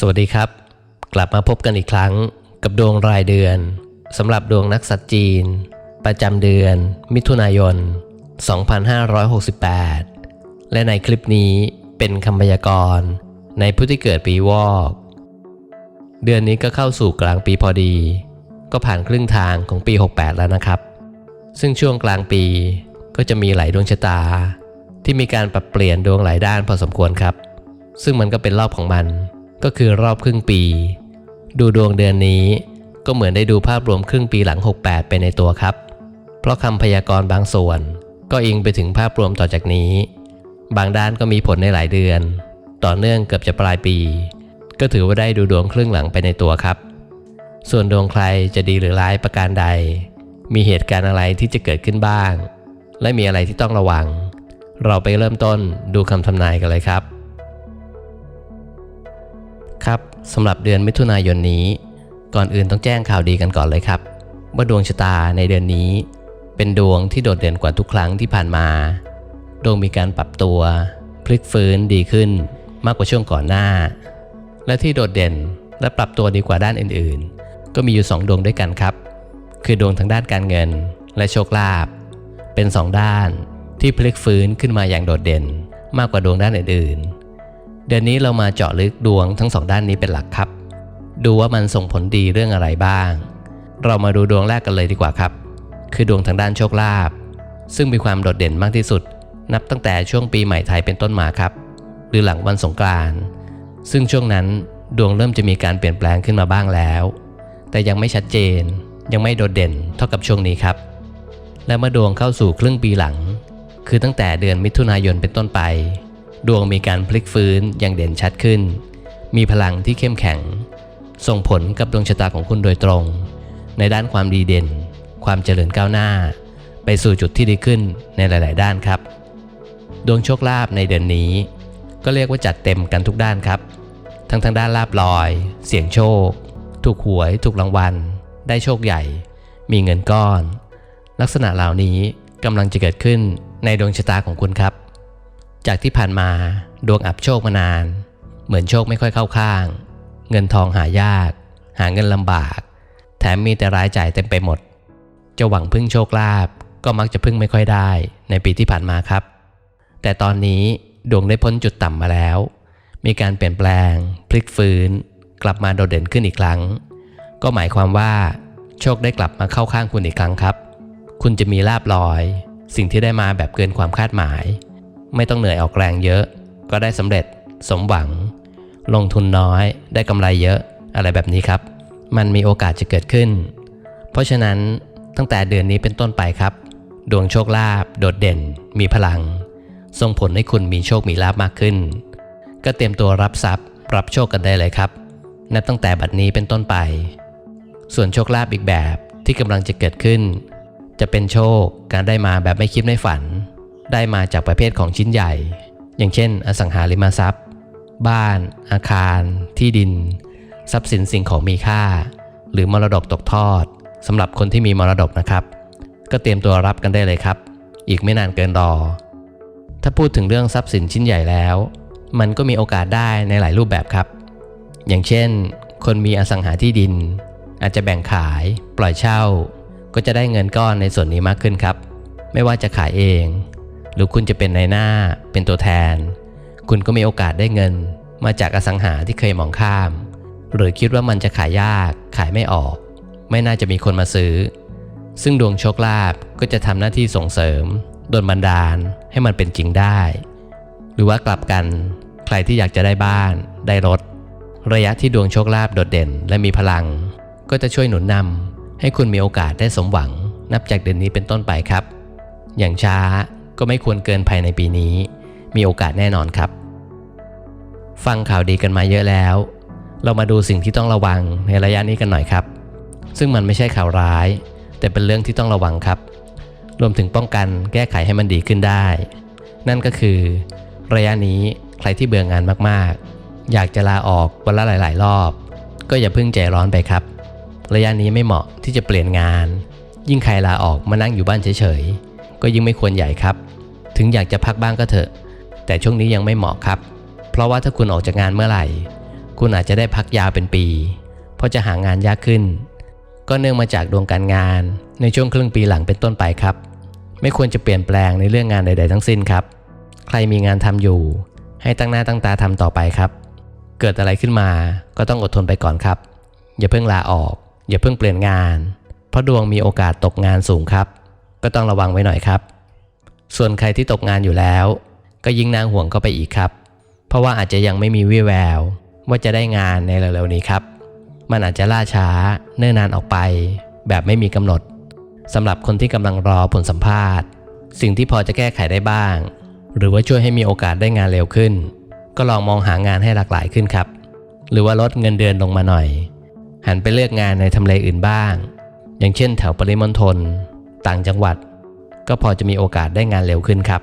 สวัสดีครับ กลับมาพบกันอีกครั้งกับดวงรายเดือนสำหรับดวงนักสัตว์จีน ประจำเดือน มิถุนายน 2568 และในคลิปนี้เป็นคำพยากรณ์ในผู้ที่เกิดปีวอก เดือนนี้ก็เข้าสู่กลางปีพอดี ก็ผ่านครึ่งทางของปี 68 แล้วนะครับ ซึ่งช่วงกลางปีก็จะมีหลายดวงชะตา ที่มีการปรับเปลี่ยนดวงหลายด้านพอสมควรครับ ซึ่งมันก็เป็นรอบของมัน ก็คือรอบครึ่งปี ดูดวงเดือนนี้ก็เหมือนได้ดูภาพรวมครึ่งปีหลัง 68 ไปในตัวครับ เพราะคำพยากรณ์บางส่วน ก็อิงไปถึงภาพรวมต่อจากนี้ บางด้านก็มีผลในหลายเดือน ต่อเนื่องเกือบจะปลายปี ก็ถือว่าได้ดูดวงครึ่งหลังไปในตัวครับ ส่วนดวงใครจะดีหรือร้ายประการใด มีเหตุการณ์อะไรที่จะเกิดขึ้นบ้าง และมีอะไรที่ต้องระวัง เราไปเริ่มต้นดูคำทำนายกันเลยครับ ครับสำหรับเดือนมิถุนายนนี้ ก่อนอื่นต้องแจ้งข่าวดีกันก่อนเลยครับ ว่าดวงชะตาในเดือนนี้ เป็นดวงที่โดดเด่นกว่าทุกครั้งที่ผ่านมา ดวงมีการปรับตัว พลิกฟื้นดีขึ้นมากกว่าช่วงก่อนหน้า และที่โดดเด่นและปรับตัวดีกว่าด้านอื่นๆ ก็มีอยู่ 2 ดวงด้วยกันครับ คือดวงทางด้านการเงินและโชคลาภเป็น 2 ด้านที่พลิกฟื้นขึ้นมาอย่างโดดเด่น มากกว่าดวงด้านอื่นๆ เดือนนี้เรามาเจาะลึกดวงทั้งสองด้านนี้เป็นหลักครับ ดูว่ามันส่งผลดีเรื่องอะไรบ้าง เรามาดูดวงแรกกันเลยดีกว่าครับ คือดวงทางด้านโชคลาภซึ่งมีความโดดเด่นมากที่สุด นับตั้งแต่ช่วงปีใหม่ไทยเป็นต้นมาครับ หรือหลังวันสงกรานต์ซึ่งช่วงนั้นดวงเริ่มจะมีการเปลี่ยนแปลงขึ้นมาบ้างแล้ว แต่ยังไม่ชัดเจน ยังไม่โดดเด่นเท่ากับช่วงนี้ครับ และเมื่อดวงเข้าสู่ครึ่งปีหลัง คือตั้งแต่เดือนมิถุนายนเป็นต้นไป ดวงมีการพลิกฟื้นอย่างเด่นชัดขึ้น มีพลังที่เข้มแข็ง ส่งผลกับดวงชะตาของคุณโดยตรง ในด้านความดีเด่น ความเจริญก้าวหน้า ไปสู่จุดที่ดีขึ้นในหลาย ๆ ด้านครับ ดวงโชคลาภในเดือนนี้ ก็เรียกว่าจัดเต็มกันทุกด้านครับ ทั้งทางด้านลาบลอย เสี่ยงโชค ถูกหวย ถูกรางวัล ได้โชคใหญ่ มีเงินก้อน ลักษณะเหล่านี้กำลังจะเกิดขึ้นในดวงชะตาของคุณครับ จากที่ผ่านมาดวงอับโชคมานาน เหมือนโชคไม่ค่อยเข้าข้าง เงินทองหายาก หาเงินลำบาก แถมมีแต่รายจ่ายเต็มไปหมด จะหวังพึ่งโชคลาภก็มักจะพึ่งไม่ค่อยได้ในปีที่ผ่านมาครับ แต่ตอนนี้ดวงได้พ้นจุดต่ำมาแล้ว มีการเปลี่ยนแปลง พลิกฟื้น กลับมาโดดเด่นขึ้นอีกครั้ง ก็หมายความว่า โชคได้กลับมาเข้าข้างคุณอีกครั้งครับ คุณจะมีลาบลอย สิ่งที่ได้มาแบบเกินความคาดหมาย ไม่ต้องเหนื่อยออกแรงเยอะ ก็ได้สำเร็จสมหวัง ลงทุนน้อยได้กำไรเยอะอะไรแบบนี้ครับ มันมีโอกาสจะเกิดขึ้น เพราะฉะนั้นตั้งแต่เดือนนี้เป็นต้นไปครับ ดวงโชคลาภโดดเด่น มีพลัง ส่งผลให้คุณมีโชคมีลาภมากขึ้น ก็เตรียมตัวรับทรัพย์ รับโชคกันได้เลยครับนับตั้งแต่บัดนี้เป็นต้นไป ส่วนโชคลาภอีกแบบที่กำลังจะเกิดขึ้น จะเป็นโชคการได้มาแบบไม่คิดไม่ฝัน ได้มาจากประเภทของชิ้นใหญ่ อย่างเช่น อสังหาริมทรัพย์ บ้าน อาคาร ที่ดิน ทรัพย์สินสิ่งของมีค่า หรือมรดกตกทอดสำหรับคนที่มีมรดกนะครับ ก็เตรียมตัวรับกันได้เลยครับ อีกไม่นานเกินรอ ถ้าพูดถึงเรื่องทรัพย์สินชิ้นใหญ่แล้ว มันก็มีโอกาสได้ในหลายรูปแบบครับ อย่างเช่น คนมีอสังหาที่ดิน อาจจะแบ่งขาย ปล่อยเช่า ก็จะได้เงินก้อนในส่วนนี้มากขึ้นครับ ไม่ว่าจะขายเอง หรือคุณจะเป็นในหน้าเป็นตัวแทน คุณก็มีโอกาสได้เงิน มาจากอสังหาที่เคยมองข้าม หรือคิดว่ามันจะขายยากขายไม่ออก ไม่น่าจะมีคนมาซื้อ ซึ่งดวงโชคลาภก็จะทำหน้าที่ส่งเสริมดนบันดาลให้มันเป็นจริงได้ หรือว่ากลับกันใครที่อยากจะได้บ้านได้รถ ระยะที่ดวงโชคลาภโดดเด่นและมีพลัง ก็จะช่วยหนุนนำให้คุณมีโอกาสได้สมหวัง นับจากเดือนนี้เป็นต้นไปครับ อย่างช้า ก็ไม่ควรเกินภายในปีนี้ มีโอกาสแน่นอนครับ ฟังข่าวดีกันมาเยอะแล้ว เรามาดูสิ่งที่ต้องระวังในระยะนี้กันหน่อยครับ ซึ่งมันไม่ใช่ข่าวร้าย แต่เป็นเรื่องที่ต้องระวังครับ รวมถึงป้องกันแก้ไขให้มันดีขึ้นได้ นั่นก็คือ ระยะนี้ใครที่เบื่องานมากๆ อยากจะลาออกวันละหลาย ๆ รอบ ก็อย่าเพิ่งใจร้อนไปครับ ระยะนี้ไม่เหมาะที่จะเปลี่ยนงาน ยิ่งใครลาออกมานั่งอยู่บ้านเฉยๆก็ยิ่งไม่ควรใหญ่ครับ ถึงอยากจะพักบ้างก็เถอะ แต่ช่วงนี้ยังไม่เหมาะครับ เพราะว่าถ้าคุณออกจากงานเมื่อไหร่ คุณอาจจะได้พักยาวเป็นปี เพราะจะหางานยากขึ้น ก็เนื่องมาจากดวงการงาน ในช่วงครึ่งปีหลังเป็นต้นไปครับ ไม่ควรจะเปลี่ยนแปลงในเรื่องงานใด ๆ ทั้งสิ้นครับ ใครมีงานทำอยู่ ให้ตั้งหน้าตั้งตาทำต่อไปครับ เกิดอะไรขึ้นมาก็ต้องอดทนไปก่อนครับ อย่าเพิ่งลาออก อย่าเพิ่งเปลี่ยนงาน เพราะดวงมีโอกาสตกงานสูงครับ ก็ต้องระวังไว้หน่อยครับ ส่วนใครที่ตกงานอยู่แล้ว ก็ยิ่งน่าห่วงเข้าไปอีกครับ เพราะว่าอาจจะยังไม่มีวี่แวว ว่าจะได้งานในเร็วๆนี้ครับ มันอาจจะล่าช้า เนิ่นนานออกไป แบบไม่มีกำหนดสำหรับคนที่กำลังรอผลสัมภาษณ์ สิ่งที่พอจะแก้ไขได้บ้าง หรือว่าช่วยให้มีโอกาสได้งานเร็วขึ้น ก็ลองมองหางานให้หลากหลายขึ้นครับ หรือว่าลดเงินเดือนลงมาหน่อย หันไปเลือกงานในทำเลอื่นบ้าง อย่างเช่นแถวปริมณฑลต่างจังหวัด ก็พอจะมีโอกาสได้งานเร็วขึ้นครับ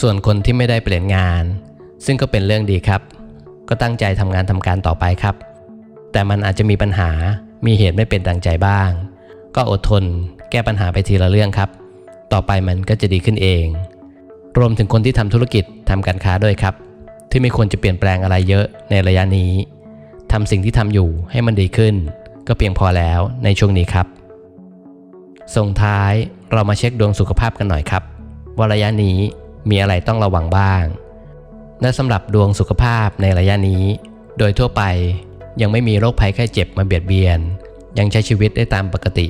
ส่วนคนที่ไม่ได้เปลี่ยนงาน ซึ่งก็เป็นเรื่องดีครับ ก็ตั้งใจทำงานทำการต่อไปครับ แต่มันอาจจะมีปัญหามีเหตุไม่เป็นดังใจบ้าง ก็อดทน แก้ปัญหาไปทีละเรื่องครับ ต่อไปมันก็จะดีขึ้นเอง รวมถึงคนที่ทำธุรกิจทำการค้าด้วยครับ ที่ไม่ควรจะเปลี่ยนแปลงอะไรเยอะในระยะนี้ทำสิ่งที่ทำอยู่ให้มันดีขึ้น ก็เพียงพอแล้วในช่วงนี้ครับ ส่งท้ายเรามาเช็คดวงสุขภาพกันหน่อยครับ ว่าระยะนี้มีอะไรต้องระวังบ้าง และสำหรับดวงสุขภาพในระยะนี้ โดยทั่วไปยังไม่มีโรคภัยไข้เจ็บมาเบียดเบียน ยังใช้ชีวิตได้ตามปกติ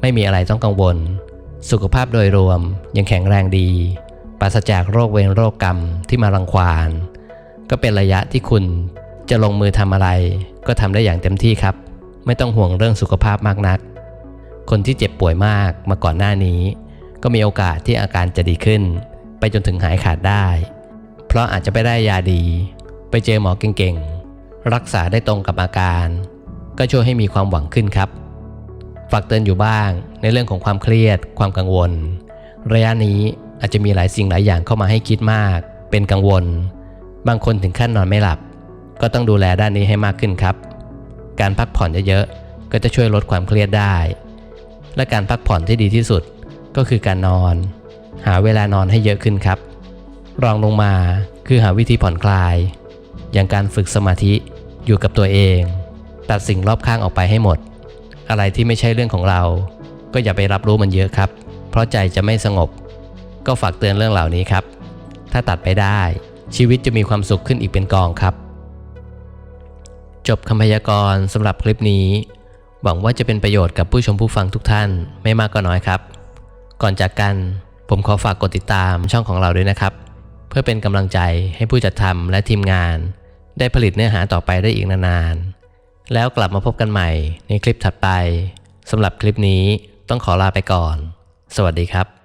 ไม่มีอะไรต้องกังวล สุขภาพโดยรวมยังแข็งแรงดี ปราศจากโรคเวรโรคกรรมที่มารังควานก็เป็นระยะที่คุณจะลงมือทำอะไร ก็ทำได้อย่างเต็มที่ครับ ไม่ต้องห่วงเรื่องสุขภาพมากนัก คนที่เจ็บป่วยมากมาก่อนหน้านี้ ก็มีโอกาสที่อาการจะดีขึ้น ไปจนถึงหายขาดได้ เพราะอาจจะไปได้ยาดี ไปเจอหมอเก่งๆ รักษาได้ตรงกับอาการ ก็ช่วยให้มีความหวังขึ้นครับ ฝากเตือนอยู่บ้างในเรื่องของความเครียด ความกังวล ระยะนี้อาจจะมีหลายสิ่งหลายอย่างเข้ามาให้คิดมาก เป็นกังวล บางคนถึงขั้นนอนไม่หลับ ก็ต้องดูแลด้านนี้ให้มากขึ้นครับ การพักผ่อนเยอะๆก็จะช่วยลดความเครียดได้ และการพักผ่อนที่ดีที่สุดก็คือการนอน หาเวลานอนให้เยอะขึ้นครับ รองลงมาคือหาวิธีผ่อนคลาย อย่างการฝึกสมาธิอยู่กับตัวเอง ตัดสิ่งรอบข้างออกไปให้หมด อะไรที่ไม่ใช่เรื่องของเรา ก็อย่าไปรับรู้มันเยอะครับ เพราะใจจะไม่สงบ ก็ฝากเตือนเรื่องเหล่านี้ครับ ถ้าตัดไปได้ ชีวิตจะมีความสุขขึ้นอีกเป็นกองครับ จบคำพยากรณ์สำหรับคลิปนี้ หวังว่าจะเป็นประโยชน์กับผู้ชมผู้ฟังทุกท่านไม่มากก็น้อยครับ ก่อนจากกันผมขอฝากกดติดตามช่องของเราด้วยนะครับ เพื่อเป็นกำลังใจให้ผู้จัดทำและทีมงาน ได้ผลิตเนื้อหาต่อไปได้อีกนานๆ แล้วกลับมาพบกันใหม่ในคลิปถัดไปสำหรับคลิปนี้ต้องขอลาไปก่อน สวัสดีครับ